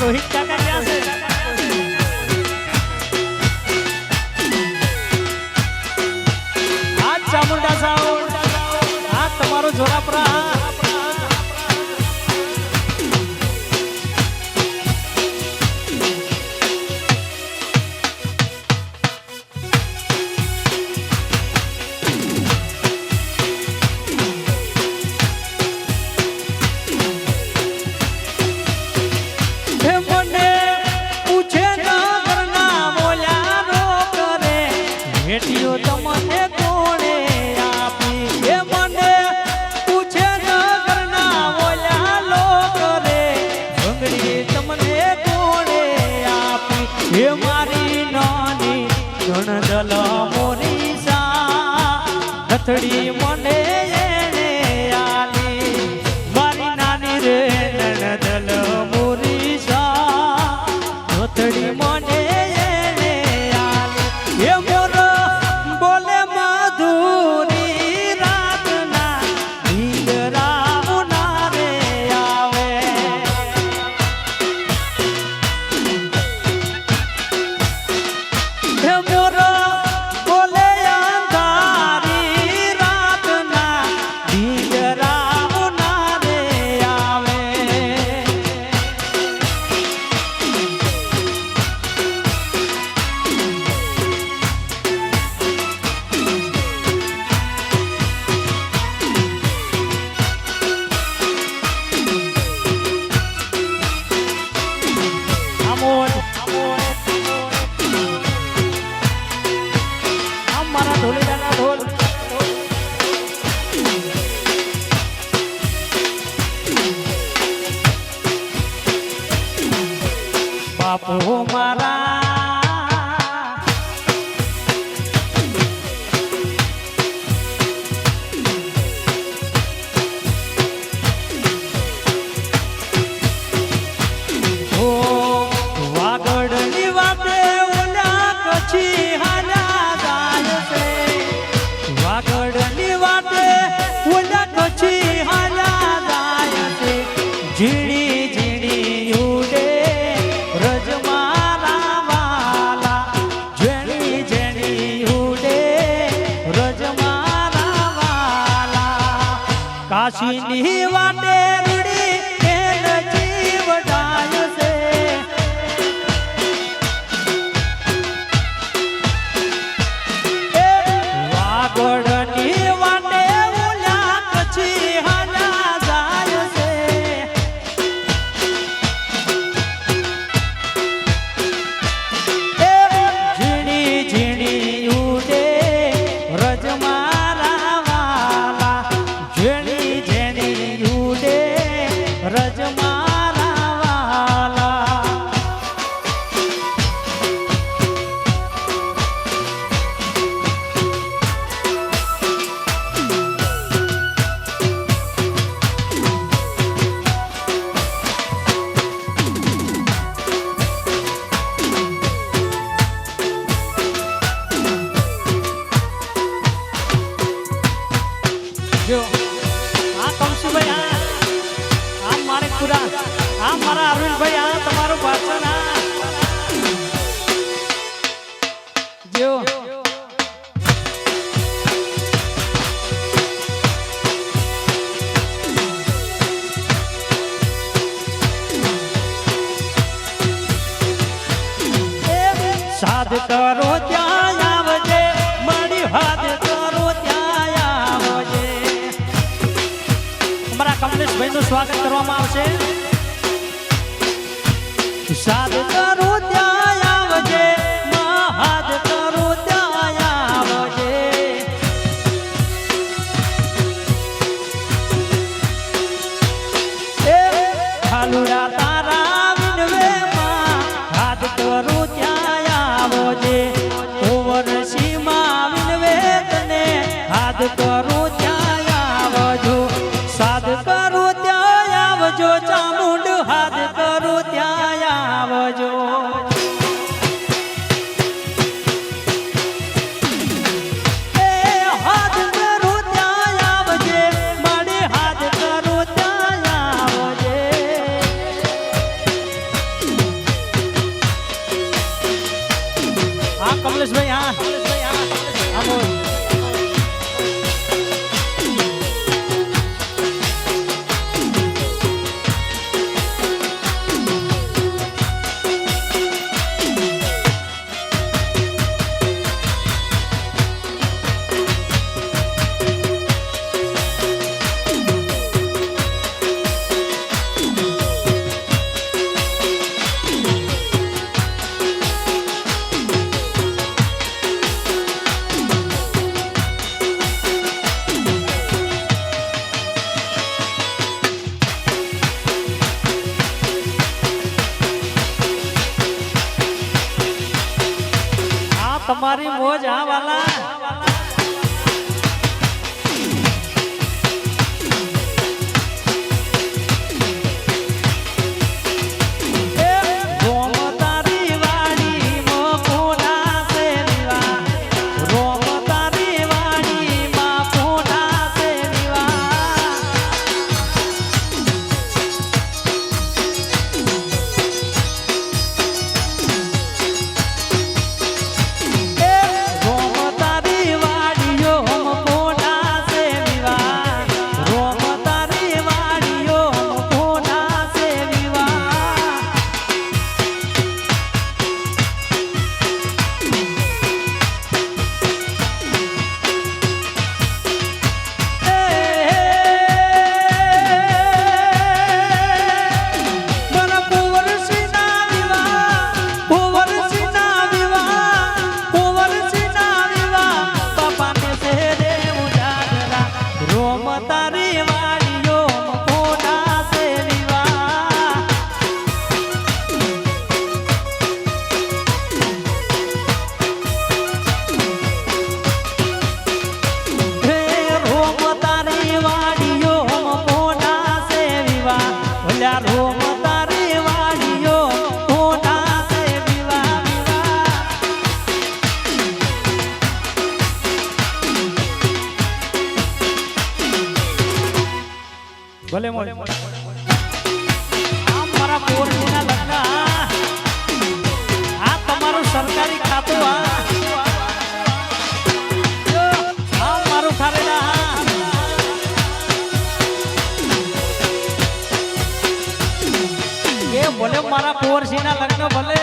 રોહિત કાકા ક્યાં છે આ ચામુંડા સાહેબ આ તમારો જોરાપરા Solidarity. હા, મારા અરવિંદભાઈ, આ તમારું ભાષણ હા જેવો સાધ કરો ત્યાં આવજે મારી હાથ કરો ત્યાં આવજે. અમારા સ્વાગત કરવામાં આવશે. સાદ કરું ત્યાં તમારા પોરજીના લગ્ન તમારું સરકારી ખાતું આ. મારું ખારેલા એ ભલે મારા પોરજીના લગ્ન ભલે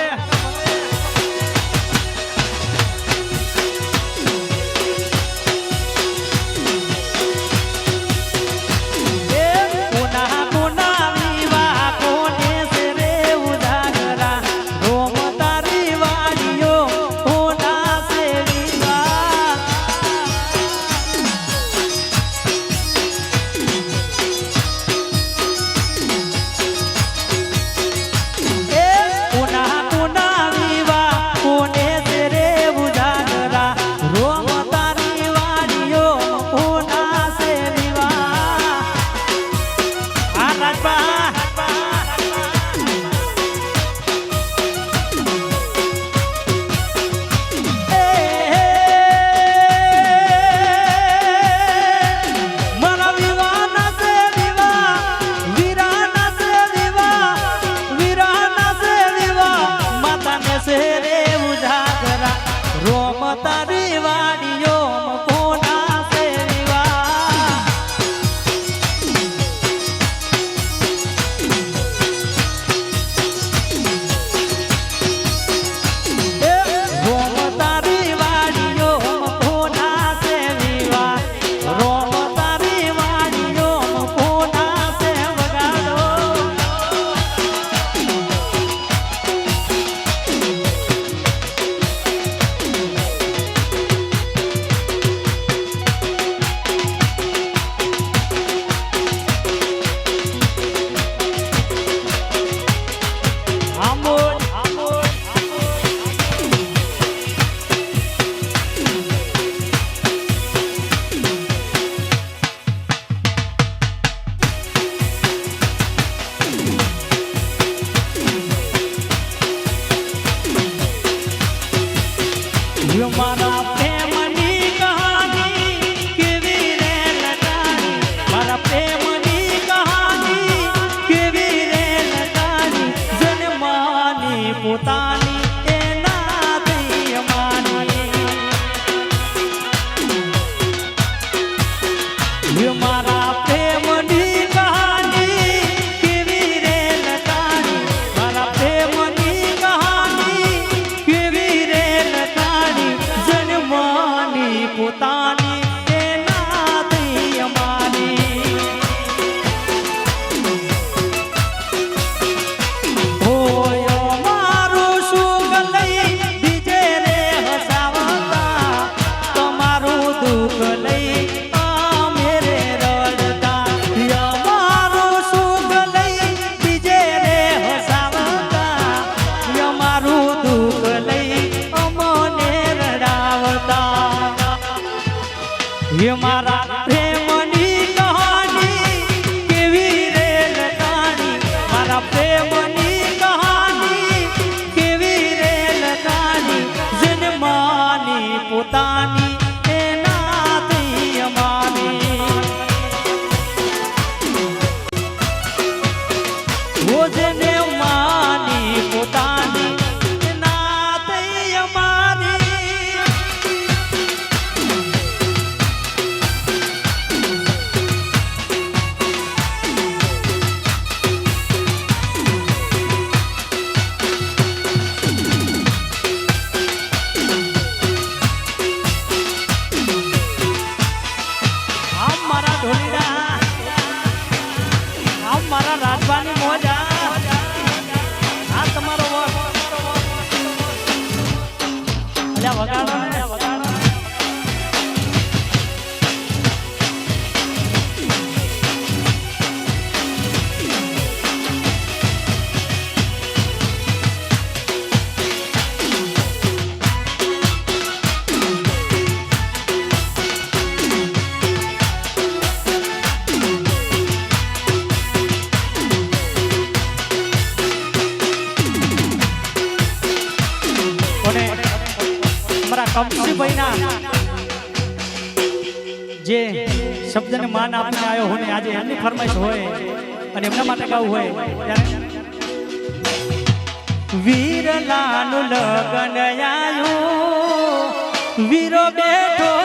Meu mano Mara. રાજભાની મોજ. આ તમારો વગાડવાનો માન આપને આવ્યો હોય આજે એમની ફરમાઈશ હોય અને એમના માટે ગાવું હોય ત્યારે વીરલાનું લગન આવ્યું વીરો બેઠો